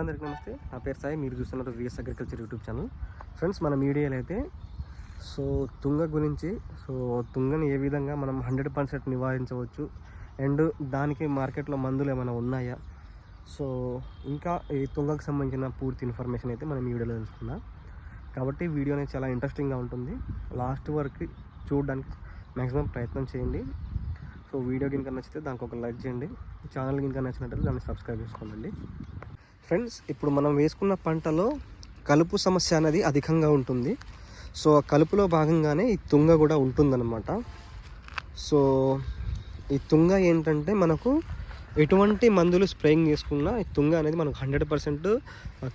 అందరికీ నమస్తే. నా పేరు సాయి. మీరు చూస్తున్నారు VS agriculture YouTube channel friends మన మీడియాలో అయితే సో తుంగ గురించి సో తుంగని ఏ విధంగా మనం హండ్రెడ్ పర్సెంట్ నివారించవచ్చు? అండ్ దానికి మార్కెట్లో మందులు ఏమైనా ఉన్నాయా? సో ఇంకా ఈ తుంగకు సంబంధించిన పూర్తి ఇన్ఫర్మేషన్ అయితే మనం ఈ వీడియోలో తెలుసుకుందాం. కాబట్టి వీడియో అనేది చాలా ఇంట్రెస్టింగ్గా ఉంటుంది. లాస్ట్ వరకు చూడడానికి మ్యాక్సిమం ప్రయత్నం చేయండి. సో వీడియో కనుక నచ్చితే దానికి ఒక లైక్ చేయండి. ఛానల్ కనుక నచ్చినట్లయితే దాన్ని సబ్స్క్రైబ్ చేసుకోండి. ఫ్రెండ్స్ ఇప్పుడు మనం వేసుకున్న పంటలో కలుపు సమస్య అనేది అధికంగా ఉంటుంది. సో ఆ కలుపులో భాగంగానే ఈ తుంగ కూడా ఉంటుందన్నమాట. సో ఈ తుంగ ఏంటంటే మనకు ఎటువంటి మందులు స్ప్రేయింగ్ చేసుకున్నా ఈ తుంగ అనేది మనకు హండ్రెడ్ పర్సెంట్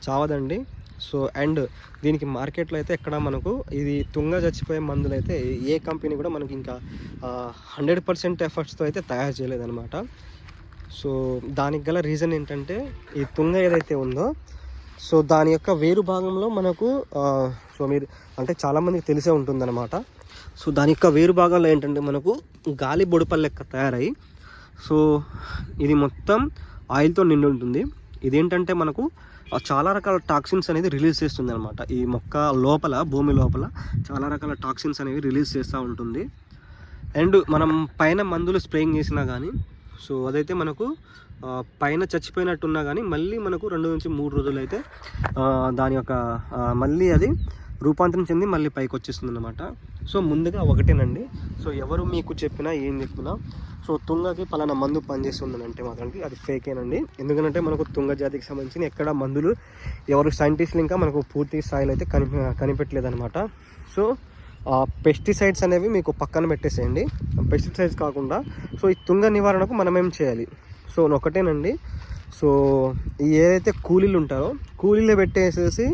చావదండి. సో అండ్ దీనికి మార్కెట్లో అయితే ఎక్కడ మనకు ఇది తుంగ చచ్చిపోయే మందులు అయితే ఏ కంపెనీ కూడా మనకి ఇంకా హండ్రెడ్ పర్సెంట్ ఎఫర్ట్స్తో అయితే తయారు చేయలేదన్నమాట. సో దానికి గల రీజన్ ఏంటంటే ఈ తుంగ ఏదైతే ఉందో సో దాని యొక్క వేరు భాగంలో మనకు సో మీరు అంటే చాలామందికి తెలిసే ఉంటుందన్నమాట. సో దాని యొక్క వేరు భాగంలో ఏంటంటే మనకు గాలి బొడుపల్ లెక్క తయారయ్యి సో ఇది మొత్తం ఆయిల్తో నిండి ఉంటుంది. ఇదేంటంటే మనకు చాలా రకాల టాక్సిన్స్ అనేది రిలీజ్ చేస్తుంది అనమాట ఈ మొక్క లోపల భూమి లోపల చాలా రకాల టాక్సిన్స్ అనేవి రిలీజ్ చేస్తూ ఉంటుంది. అండ్ మనం పైన మందులు స్ప్రేయింగ్ చేసినా కానీ సో అదైతే మనకు పైన చచ్చిపోయినట్టున్నా కానీ మళ్ళీ మనకు రెండు నుంచి మూడు రోజులు అయితే దాని యొక్క మళ్ళీ అది రూపాంతరం చెంది మళ్ళీ పైకి వచ్చేస్తుంది అనమాట సో ముందుగా ఒకటేనండి. సో ఎవరు మీకు చెప్పినా ఏం చెప్పినా సో తుంగకి పలానా మందు పనిచేస్తుందని అంటే మాత్రానికి అది ఫేకేనండి. ఎందుకంటే మనకు తుంగ జాతికి సంబంధించిన ఎక్కడ మందులు ఎవరు సైంటిస్టులు ఇంకా మనకు పూర్తి స్థాయిలో అయితే కనిపి కనిపెట్టలేదన్నమాట. సో పెస్టిసైడ్స్ అనేవి మీకు పక్కన పెట్టేసేయండి. పెస్టిసైడ్స్ కాకుండా సో ఈ తుంగ నివారణకు మనం ఏం చేయాలి? సో ఒకటేనండి. సో ఈ ఏదైతే కూలీలు ఉంటారో కూలీలు పెట్టేసేసి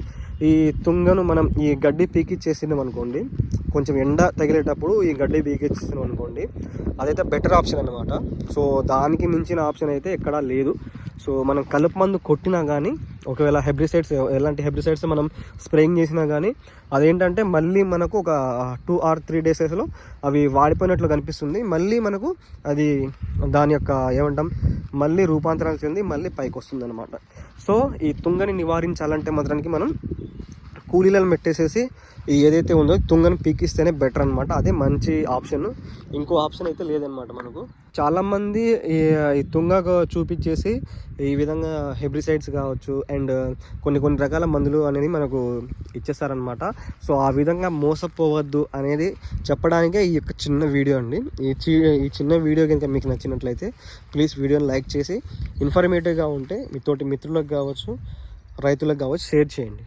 ఈ తుంగను మనం ఈ గడ్డి పీకిచ్చేసినాం అనుకోండి కొంచెం ఎండ తగిలేటప్పుడు ఈ గడ్డి పీకిచ్చేసినాం అనుకోండి అదైతే బెటర్ ఆప్షన్ అనమాట సో దానికి మించిన ఆప్షన్ అయితే ఎక్కడా లేదు. సో మనం కలుపు మందు కొట్టినా కానీ ఒకవేళ హెబ్రిసైడ్స్ ఎలాంటి హెబ్రిసైడ్స్ మనం స్ప్రేయింగ్ చేసినా కానీ అదేంటంటే మళ్ళీ మనకు ఒక టూ ఆర్ త్రీ డేసెస్లో అవి వాడిపోయినట్లు కనిపిస్తుంది. మళ్ళీ మనకు అది దాని యొక్క ఏమంటాం మళ్ళీ రూపాంతరం చెంది మళ్ళీ పైకి వస్తుంది అనమాట సో ఈ తుంగని నివారించాలంటే మాత్రానికి మనం కూలీలను పెట్టేసేసి ఈ ఏదైతే ఉందో తుంగని పీకిస్తేనే బెటర్ అనమాట అదే మంచి ఆప్షన్. ఇంకో ఆప్షన్ అయితే లేదనమాట మనకు. చాలామంది ఈ ఈ తుంగకు చూపించేసి ఈ విధంగా హెబ్రిసైడ్స్ కావచ్చు అండ్ కొన్ని కొన్ని రకాల మందులు అనేది మనకు ఇచ్చేస్తారనమాట సో ఆ విధంగా మోసపోవద్దు అనేది చెప్పడానికే ఈ యొక్క చిన్న వీడియో అండి. ఈ చి ఈ చిన్న వీడియో కనుక మీకు నచ్చినట్లయితే ప్లీజ్ వీడియోని లైక్ చేసి ఇన్ఫర్మేటివ్గా ఉంటే మీతోటి మిత్రులకు కావచ్చు రైతులకు కావచ్చు షేర్ చేయండి.